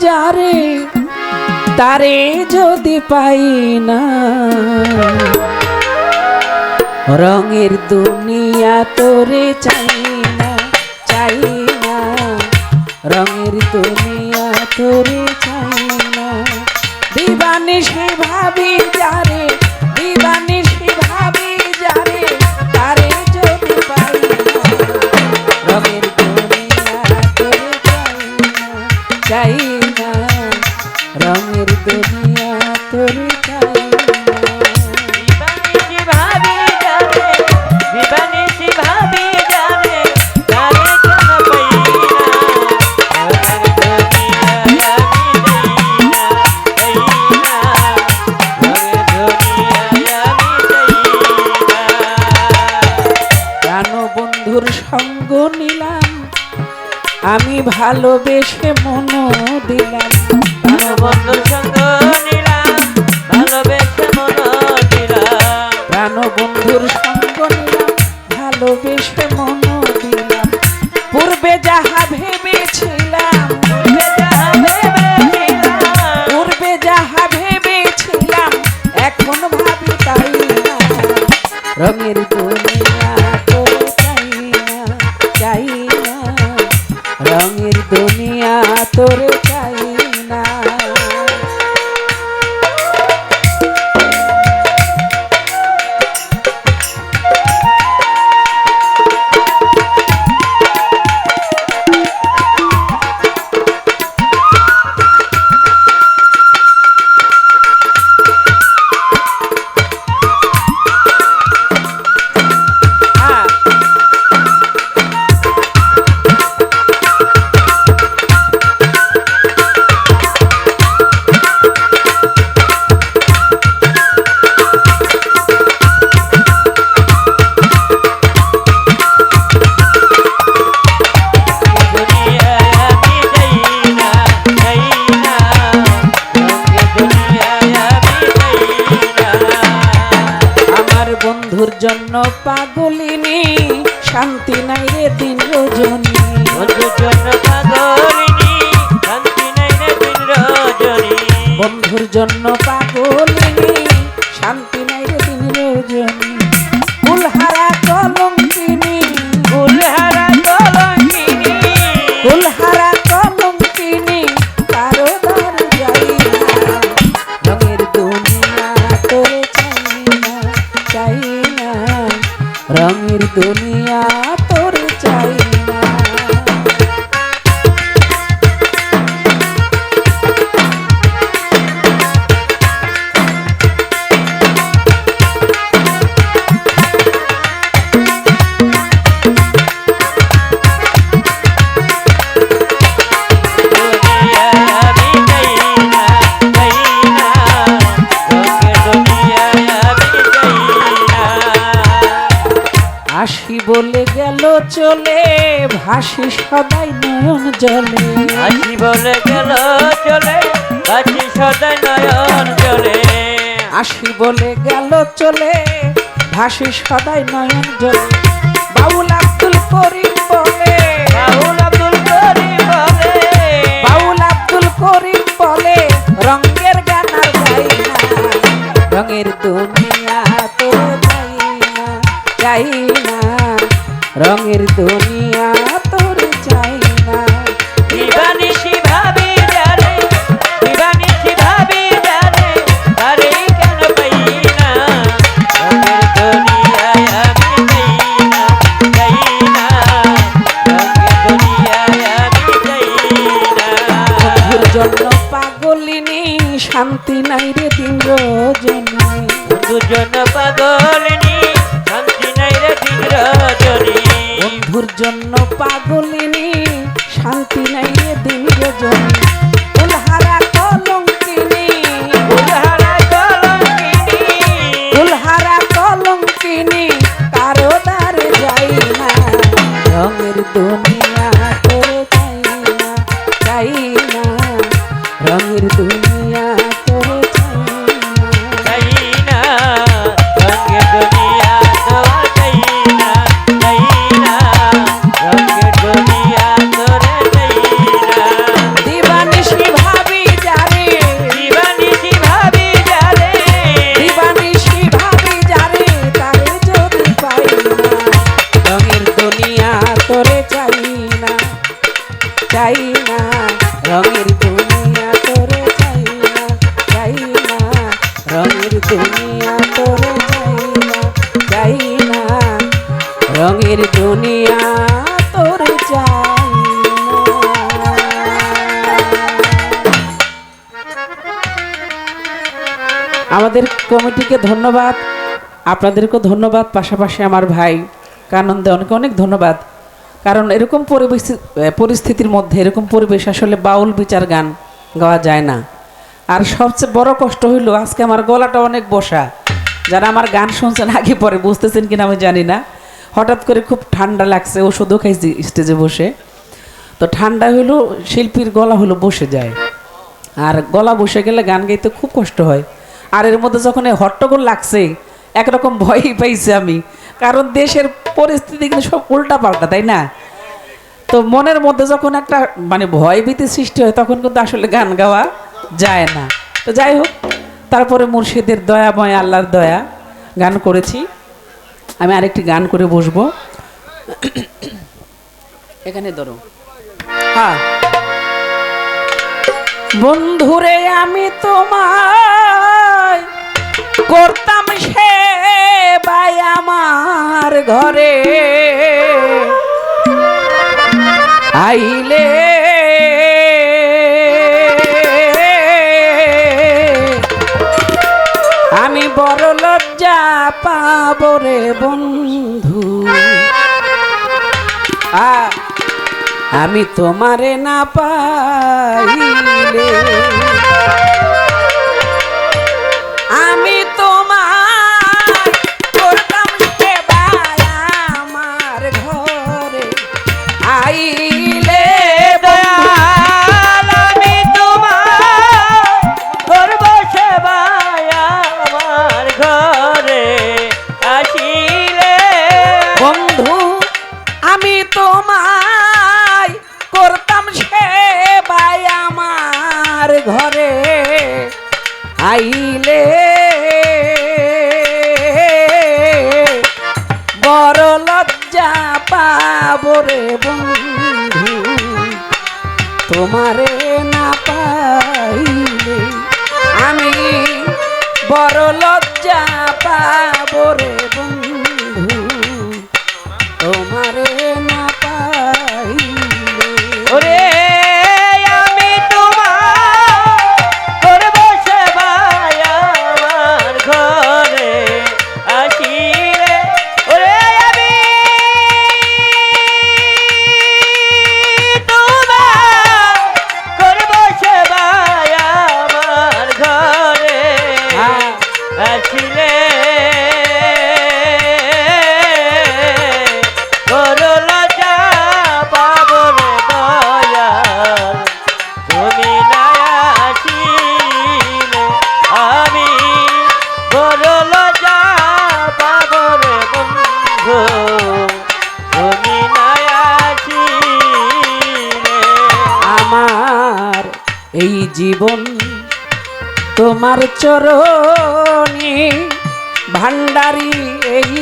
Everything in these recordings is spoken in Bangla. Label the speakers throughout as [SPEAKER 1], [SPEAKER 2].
[SPEAKER 1] যারে, তারে যদি পাই না। রঙের দুনিয়া তোরে চাই না চাই না। রঙের দুনিয়া তোরে চাই না। দিবানিশি ভাবি যারে
[SPEAKER 2] আমি
[SPEAKER 1] ভালোবেসে মন দিলাম।
[SPEAKER 2] বন্ধুর সঙ্গ নিলাম ভালোবেসে মন দিলাম।
[SPEAKER 1] প্রাণ বন্ধুর সঙ্গ নিলাম ভালোবেসে মন দিলাম। পূর্বে যাহা ভেবেছিলাম
[SPEAKER 2] পূর্বে যাহা ভেবেছিলাম,
[SPEAKER 1] এখন ভাবি তাই রঙের বন্ধুর জন্য পাগলিনী শান্তি নাই রে দিন রজনী
[SPEAKER 2] বন্ধুর জন্য পাগলিনী, শান্তি নাই রে দিন রজনী।
[SPEAKER 1] বন্ধুর জন্য রঙের দুনিয়া চলে ভাসি সবাই নয়ন জলে।
[SPEAKER 2] আসি বলে গেল চলে বাঁচি সদাই নয়ন জলে।
[SPEAKER 1] আসি বলে গেল চলে ভাসি সদাই নয়ন জলে। বাউল আব্দুল করিম বলে
[SPEAKER 2] রাহুল আব্দুল করিম বলে।
[SPEAKER 1] বাউল আব্দুল করিম বলে রঙের গান আর গাই না। রঙের দুনিয়া তো যাই না যাই না। রঙের দুনিয়া তোর চাই না।
[SPEAKER 2] দিবানিশি ভাবি জানে দিবানিশি ভাবি জানে আরে কেন পাই না রঙের দুনিয়ায় আমি যাই না যাই না রঙের দুনিয়ায় আমি যাই না
[SPEAKER 1] বন্ধুর জন্য পাগলিনী শান্তি নাই রে দিন রজনী
[SPEAKER 2] দুজন পাগলিনী
[SPEAKER 1] জন্য পাগলিনী এর দুনিয়া তোর না। আমাদের কমিটিকে ধন্যবাদ, আপনাদেরকেও ধন্যবাদ, পাশাপাশি আমার ভাই কানন্দে অনেক অনেক ধন্যবাদ। কারণ এরকম পরিবেশ পরিস্থিতির মধ্যে এরকম পরিবেশ আসলে বাউল বিচার গান গাওয়া যায় না। আর সবচেয়ে বড় কষ্ট হইল, আজকে আমার গলাটা অনেক বসা। যারা আমার গান শুনছেন আগে পরে বুঝতেছেন কিনা আমি জানি না। হঠাৎ করে খুব ঠান্ডা লাগছে, ওষুধও খাইছি স্টেজে বসে। তো ঠান্ডা হলো শিল্পীর গলা হলো বসে যায়। আর গলা বসে গেলে গান গাইতে খুব কষ্ট হয়। আর এর মধ্যে যখন এই হট্টগোল লাগছে, একরকম ভয়ই পাইছি আমি। কারণ দেশের পরিস্থিতি কিন্তু সব উল্টা পাল্টা তাই না? তো মনের মধ্যে যখন একটা মানে ভয় ভীতি সৃষ্টি হয়, তখন কিন্তু আসলে গান গাওয়া যায় না। তো যাই হোক, তারপরে মুর্শিদের দয়া দয়াময় আল্লাহর দয়া, গান করেছি। আমি আরেকটি গান করে বসবো। এখানে ধরো। হ্যাঁ বন্ধুরে, আমি তোমায় করতাম সে বাই আমার ঘরে। আইলে আমি বড় লজ্জা পাব রে বন্ধু। আমি তোমারে না পাইলে লজ্জা পাবো রে বন্ধু।
[SPEAKER 2] আমার
[SPEAKER 1] এই জীবন তোমার চরণে ভান্ডারি এই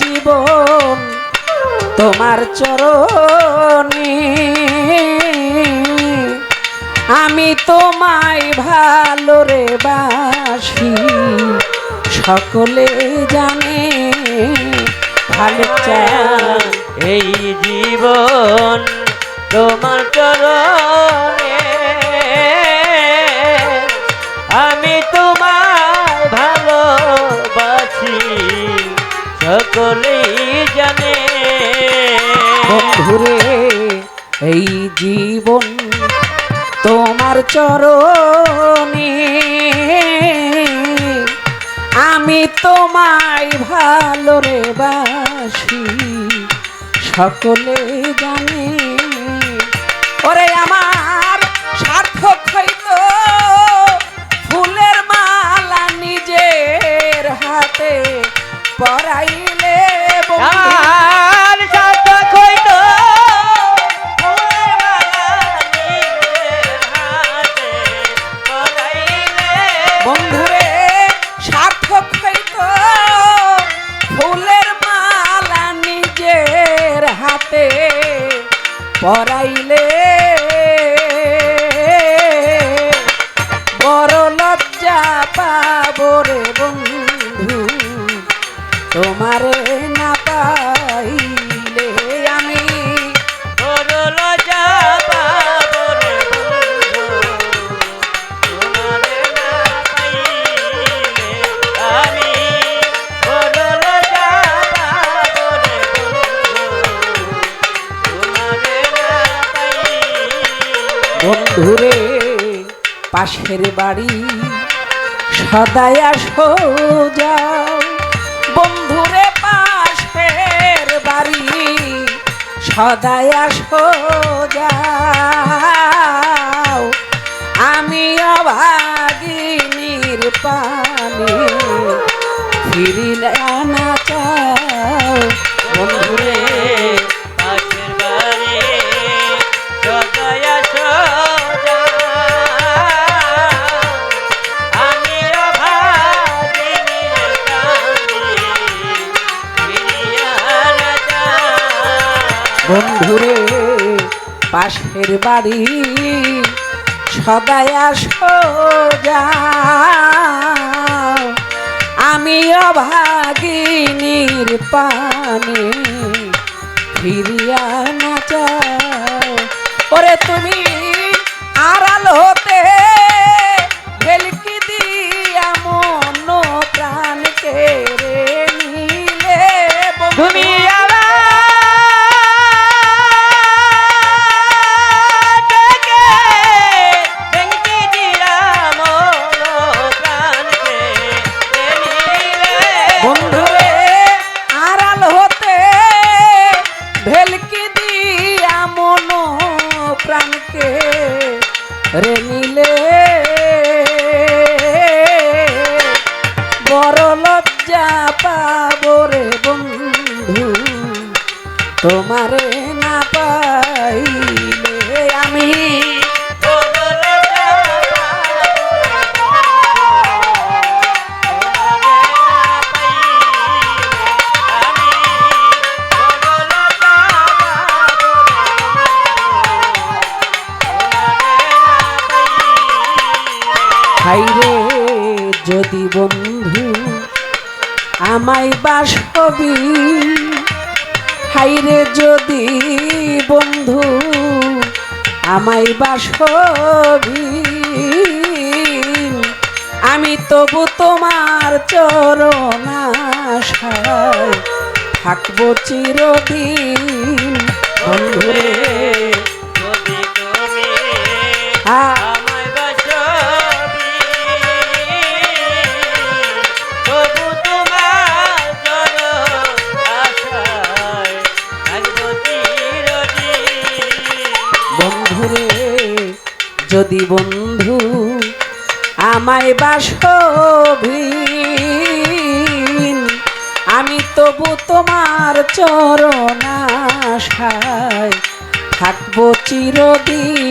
[SPEAKER 1] জীবন তোমার চরণে। আমি তোমায় ভালো রে বাসি, সকলে জানে ভালো
[SPEAKER 2] এই জীবন তোমার চরণে
[SPEAKER 1] বন্ধুরে এই জীবন তোমার চরণে। আমি তোমায় ভালো রে বাসি, সকলে জানে। ওরে আমার সার্থক হইতো ফুলের মালা নিজের হাতে পরাইলে পাবো রে বন্ধু তোমারে না পাইলে আমি
[SPEAKER 2] করল যা
[SPEAKER 1] বন্ধুরে পাশের বাড়ি সদাই আসো যাও বন্ধুরে পাশের বাড়ি সদাই আসো আমি অভাগিনীর পানি ফিরিলে আনা চাও। বন্ধুরে
[SPEAKER 2] পাশের বাড়ি
[SPEAKER 1] সদাই আসো আমি অভাগিনীর পানি ফিরিয়া না চাও। ওরে তুমি তোমারে না পাইলে আমি হাইরে যদি বন্ধু আমায় বাসবি হাইরে যদি বন্ধু আমায় বাসবি আমি তবু তোমার চরণাশায় থাকব চিরদিন। বন্ধুরে হ্যাঁ যদি বন্ধু আমায় বাসবি আমি তবু তোমার চরণাশায় থাকব চিরদিন।